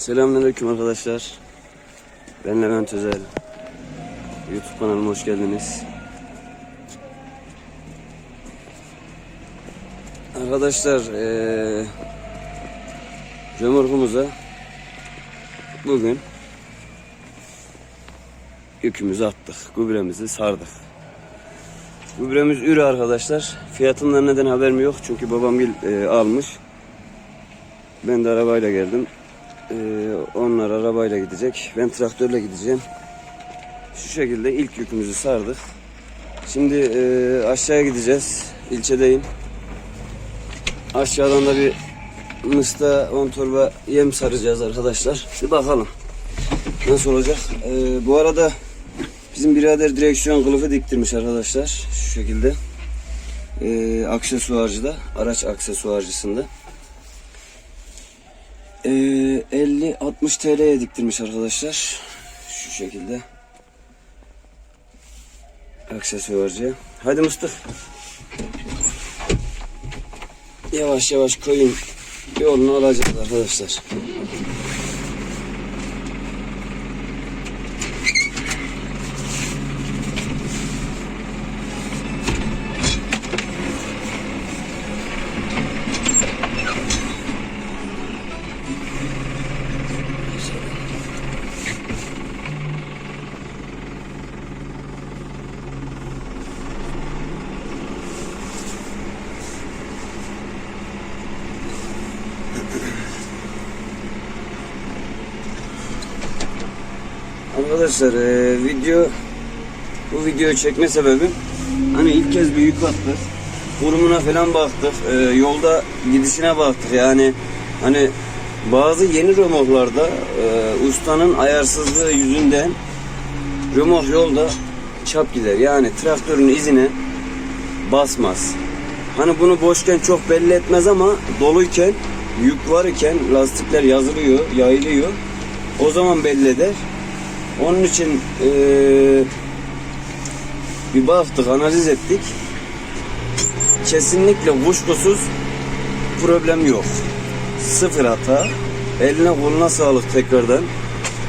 Selamünaleyküm arkadaşlar. Ben Levent Özel. YouTube kanalıma hoş geldiniz. Arkadaşlar eee Cömurgumuza bugün yükümüzü attık. Gübremizi sardık. Gübremiz ürü arkadaşlar. Fiyatından neden haberim yok. Çünkü babam bil, e, almış. Ben de arabayla geldim. Ee, onlar arabayla gidecek. Ben traktörle gideceğim. Şu şekilde ilk yükümüzü sardık. Şimdi e, aşağıya gideceğiz. İlçedeyim. Aşağıdan da bir mısta 10 torba yem saracağız arkadaşlar. Bir bakalım. Nasıl olacak? Ee, bu arada bizim birader direksiyon kılıfı diktirmiş arkadaşlar. Şu şekilde. Ee, aksesuarcıda. Araç aksesuarcısında. Ee, 50-60 TL'ye diktirmiş arkadaşlar. Şu şekilde. Aksesuarcıya. Hadi Mustafa. Yavaş yavaş koyun yolunu alacağız arkadaşlar. Arkadaşlar e, video bu videoyu çekme sebebim hani ilk kez bir yük attık. Kurumuna falan baktık. e, yolda gidişine baktık. Yani hani bazı yeni römorklarda e, ustanın ayarsızlığı yüzünden römork yolda çap gider. Yani traktörün izine basmaz. Hani bunu boşken çok belli etmez ama doluyken yük var iken lastikler yazılıyor, yayılıyor. O zaman belli eder. Onun için eee, bir baktık, analiz ettik. Kesinlikle kuşkusuz problem yok. Sıfır hata. Eline koluna sağlık tekrardan.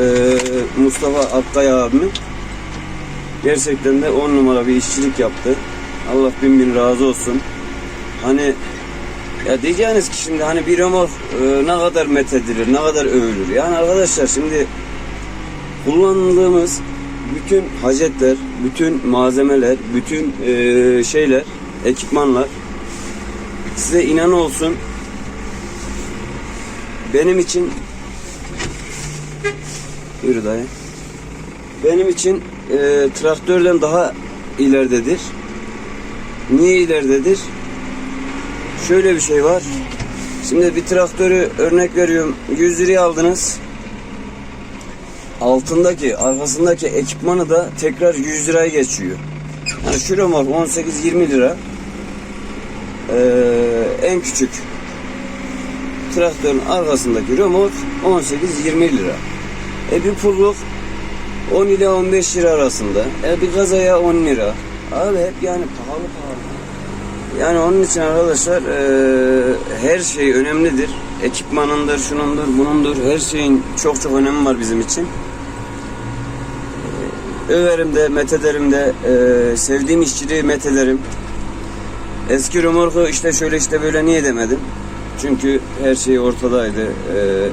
Eee, Mustafa Akkay abimi. Gerçekten de on numara bir işçilik yaptı. Allah bin bin razı olsun. Hani ya diyeceğiniz ki şimdi hani bir remork e, ne kadar methedilir, ne kadar övülür. Yani arkadaşlar şimdi kullandığımız bütün hacetler, bütün malzemeler, bütün e, şeyler, ekipmanlar size inan olsun benim için yürü dayı benim için e, traktörden daha ileridedir. Niye ileridedir? Şöyle bir şey var. Şimdi bir traktörü örnek veriyorum 100 liraya aldınız altındaki arkasındaki ekipmanı da tekrar 100 liraya geçiyor. Yani şu remork 18-20 lira. Ee, en küçük traktörün arkasındaki remork 18-20 lira. E bir pulluk 10 ile 15 lira arasında. E bir gazaya 10 lira. Abi hep yani pahalı pahalı. Yani onun için arkadaşlar e, her şey önemlidir. Ekipmanındır, şunundur, bunundur. Her şeyin çok çok önemi var bizim için. Överim de, methederim de, e, sevdiğim işçiliği methederim. Eski römorku işte şöyle işte böyle niye demedim? Çünkü her şey ortadaydı. E,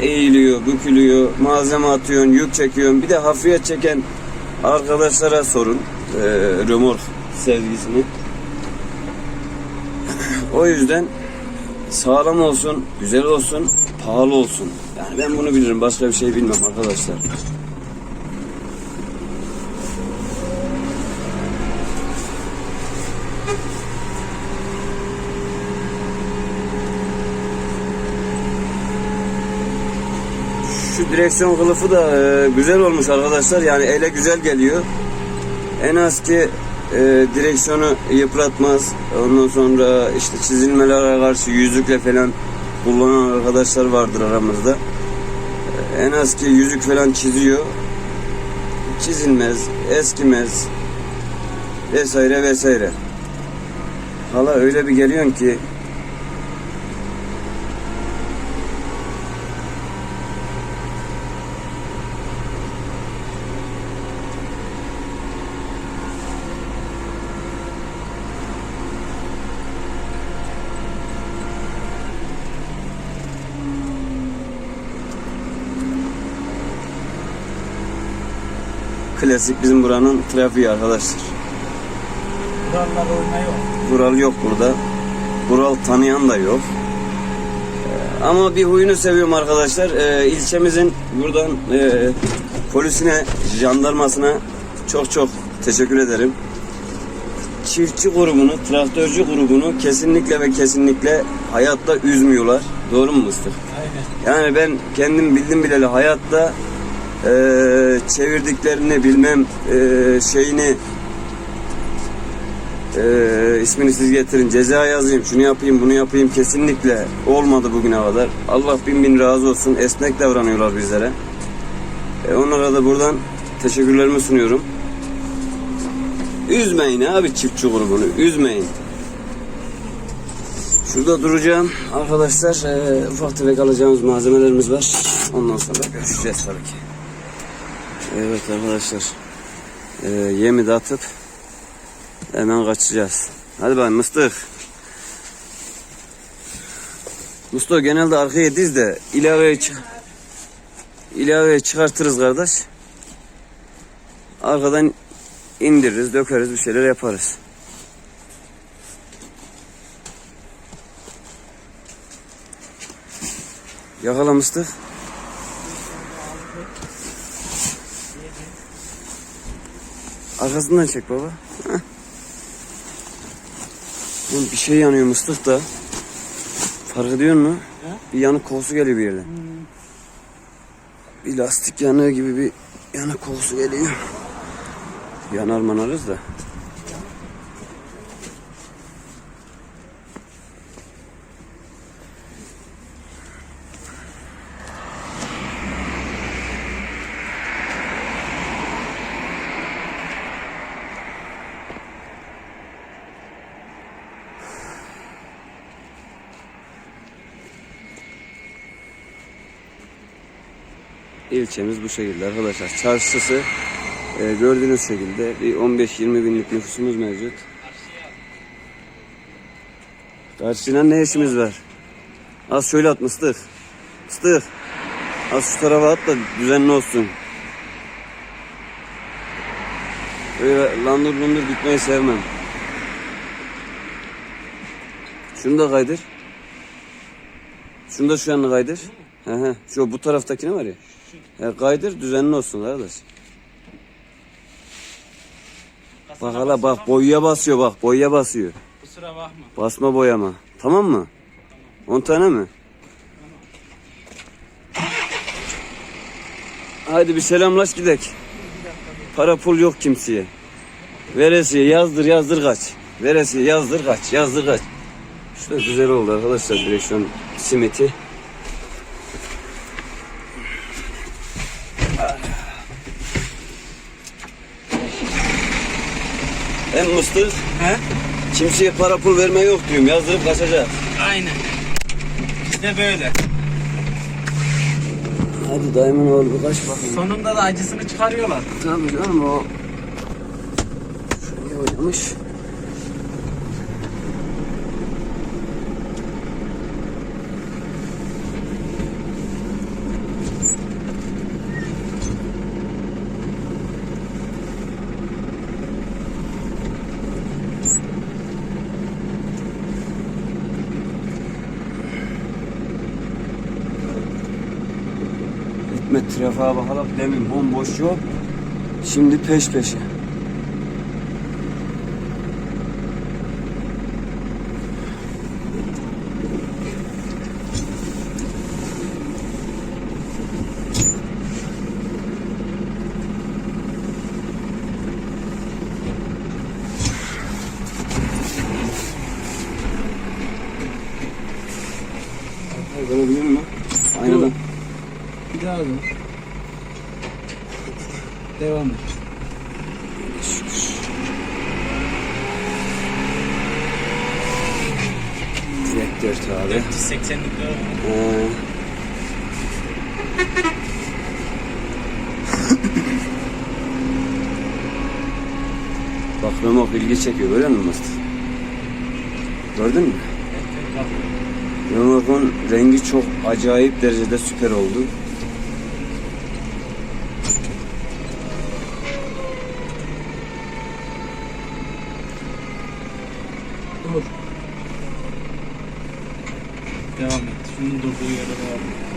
eğiliyor, bükülüyor, malzeme atıyorsun, yük çekiyorsun. Bir de hafriyet çeken arkadaşlara sorun e, römork sevgisini. o yüzden sağlam olsun, güzel olsun, pahalı olsun. Yani ben bunu bilirim. Başka bir şey bilmem arkadaşlar. Şu direksiyon kılıfı da e, güzel olmuş arkadaşlar. Yani ele güzel geliyor. En az ki e, direksiyonu yıpratmaz. Ondan sonra işte çizilmelere karşı yüzükle falan kullanan arkadaşlar vardır aramızda. E, en az ki yüzük falan çiziyor. Çizilmez, eskimez vesaire vesaire. Hala öyle bir geliyorsun ki Klasik bizim buranın trafiği arkadaşlar. Kurallar oyna yok. Kural yok burada. Kural tanıyan da yok. Ee, Ama bir huyunu seviyorum arkadaşlar. Ee, ilçemizin buradan e, polisine, jandarmasına çok çok teşekkür ederim. Çiftçi grubunu, traktörcü grubunu kesinlikle ve kesinlikle hayatta üzmüyorlar. Doğru mu Mıstık? Aynen. Yani ben kendim bildim bileli hayatta eee, çevirdiklerini bilmem eee, şeyini eee, ismini siz getirin ceza yazayım şunu yapayım bunu yapayım kesinlikle olmadı bugüne kadar. Allah bin bin razı olsun esnek davranıyorlar bizlere. E, onlara da buradan teşekkürlerimi sunuyorum. Üzmeyin abi çiftçi grubunu üzmeyin. Şurada duracağım arkadaşlar. Ee, ufak tefek alacağımız malzemelerimiz var. Ondan sonra görüşeceğiz tabii ki. Evet arkadaşlar. Ee, yemi de atıp hemen kaçacağız. Hadi bakalım mıstık. Mustafa genelde arkaya diz de ilaveye çık ilaveye çıkartırız kardeş. Arkadan indiririz, dökeriz, bir şeyler yaparız. Yakalamıştık. Arkasından çek baba. Heh. Oğlum bir şey yanıyor mıstık da. Fark ediyor musun? Bir yanık kokusu geliyor bir yerden. Bir lastik yanığı gibi bir yanık kokusu geliyor. Yanar manarız da. İlçemiz bu şekilde arkadaşlar. Çarşısı e, gördüğünüz şekilde bir 15-20 binlik nüfusumuz mevcut. Karşıyla ne işimiz var? Az şöyle at mıstık. Mıstık. Az şu tarafa at da düzenli olsun. Böyle landır lundur gitmeyi sevmem. Şunu da kaydır. Şunu da şu yanına kaydır. He he. Şu bu taraftakine var ya. He, kaydır düzenli olsun kardeş. Bak hala bak boyaya basıyor bak boyaya basıyor. Kusura bakma. Basma boyama. Tamam mı? 10 tane mi? Haydi bir selamlaş gidek. Para pul yok kimseye. Veresiye yazdır yazdır kaç. Veresiye yazdır kaç yazdır kaç. Şurada güzel oldu arkadaşlar direksiyon simiti. Hem mıstık He? kimseye para pul verme yok diyorum yazdırıp kaçacağız. Aynen. Bizde böyle. Hadi dayımın oğlu bir kaç bakayım. Sonunda da acısını çıkarıyorlar. Tabii canım o şuraya oynamış. Trafiğe bakalım demin bomboş yok. Şimdi peş peşe. Görebiliyor musun? Aynadan. Bir daha dur. Devam et. Traktör tabi. 480'lik de Ee, Bak Remote ilgi çekiyor görüyor musun Mustafa? Gördün mü? Remote'un rengi çok acayip derecede süper oldu. durduğu yere doğru.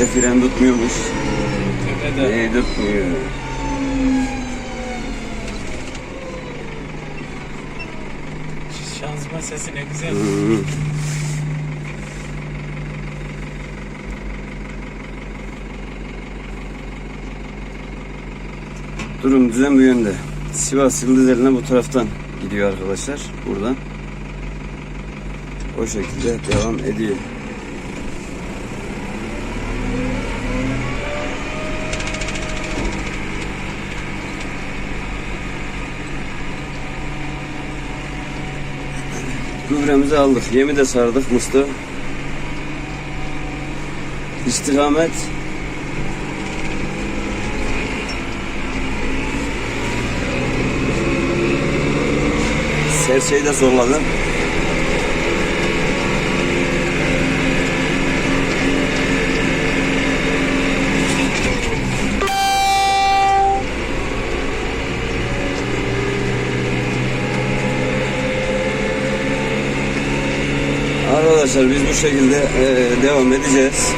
Ve tutmuyormuş. Tepede. Neyi tutmuyor? Şanzıman sesi ne güzel. Durum düzen bu yönde. Sivas Yıldızeli'ne bu taraftan gidiyor arkadaşlar. Buradan. O şekilde devam ediyor. Gübremizi aldık. Yemi de sardık Mustafa. İstikamet. Serçeyi de zorladım. Arkadaşlar biz bu şekilde eee, devam edeceğiz.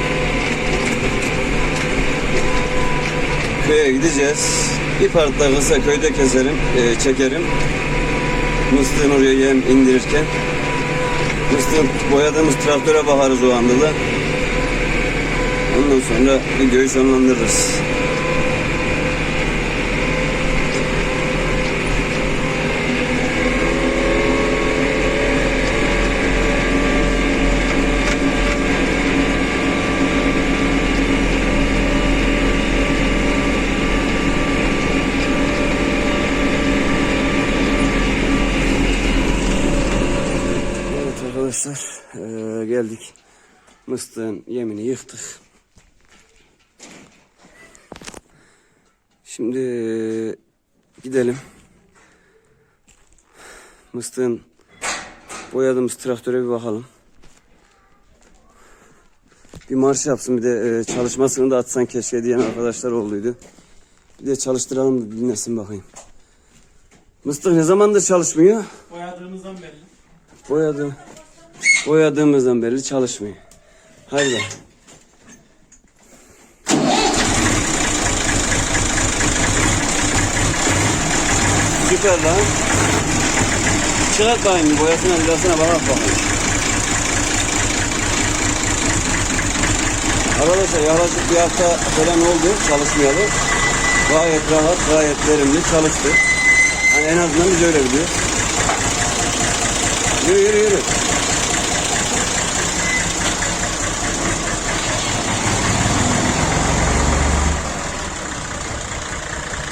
Köye gideceğiz. Bir part kısa köyde keserim, eee, çekerim. Mıstığın oraya yem indirirken. Mıstığın boyadığımız traktöre bakarız o anda da. Ondan sonra videoyu sonlandırırız. Evet arkadaşlar eee, geldik. Mıstığın yemini yıktık. Şimdi gidelim. Mıstığın boyadığımız traktöre bir bakalım. Bir marş yapsın bir de eee, çalışmasını da atsan keşke diyen arkadaşlar olduydu. Bir de çalıştıralım da dinlesin bakayım. Mıstık ne zamandır çalışmıyor? Boyadığımızdan belli. Boyadım. Boyadığımızdan beri çalışmıyor. Haydi. bak. Süper lan. Çıkart bakayım boyasına bilasına bakak bakayım. Arkadaşlar yaklaşık bir hafta falan oldu çalışmayalı. Gayet rahat, gayet verimli çalıştı. Yani en azından biz öyle biliyoruz. Yürü yürü yürü.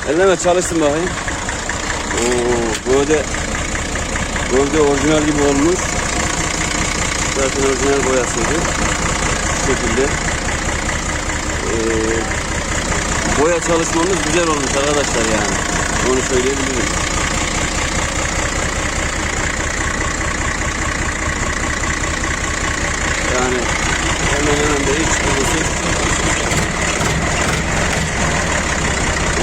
Elleme çalışsın bakayım. Oo, böyle böyle orijinal gibi olmuş. Zaten orijinal boyasıydı. Bu şekilde. Ee, boya çalışmamız güzel olmuş arkadaşlar yani. Onu söyleyebilirim. Yani hemen hemen de hiç kurusu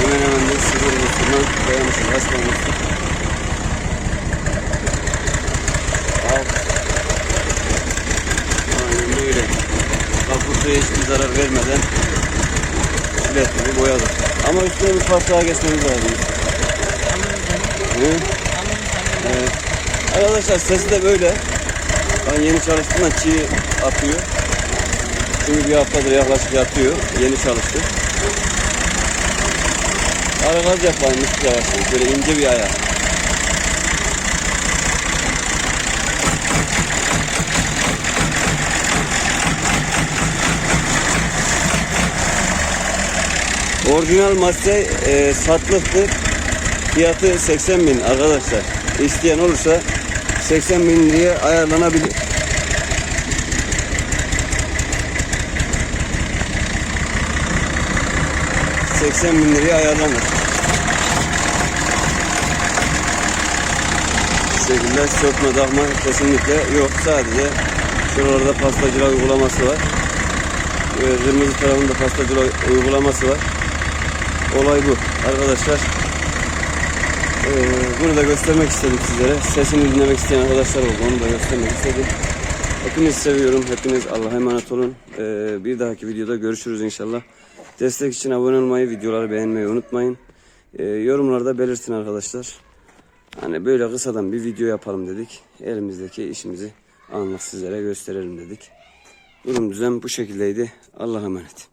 hemen hemen de sıfır kurusundan dayanmışız, açmamışız. Al. Aynen böyle. Kaputuya hiçbir zarar vermeden bilet gibi boyadık. Ama üstüne bir daha geçmemiz lazım. Hı? Evet. Arkadaşlar sesi de böyle. Ben yeni çalıştığımda çiğ atıyor. Çünkü bir haftadır yaklaşık yatıyor. Yeni çalıştı. Ara gaz yapalım üstü yavaştan. Böyle ince bir ayar. Orijinal Massey e, satlıktır. Fiyatı 80 bin arkadaşlar. İsteyen olursa 80 bin liraya ayarlanabilir. ...80 bin liraya ayarlanır. şekilde sökme takma kesinlikle yok. Sadece şuralarda pastacılar uygulaması var. Ee, Kırmızı tarafında pastacılar uygulaması var. Olay bu arkadaşlar. Ee, bunu da göstermek istedim sizlere. Sesini dinlemek isteyen arkadaşlar oldu. Onu da göstermek istedim. Hepinizi seviyorum. Hepiniz Allah'a emanet olun. Ee, bir dahaki videoda görüşürüz inşallah. Destek için abone olmayı, videoları beğenmeyi unutmayın. Ee, yorumlarda belirtin arkadaşlar. Hani böyle kısadan bir video yapalım dedik. Elimizdeki işimizi anlık sizlere gösterelim dedik. Durum düzen bu şekildeydi. Allah'a emanet.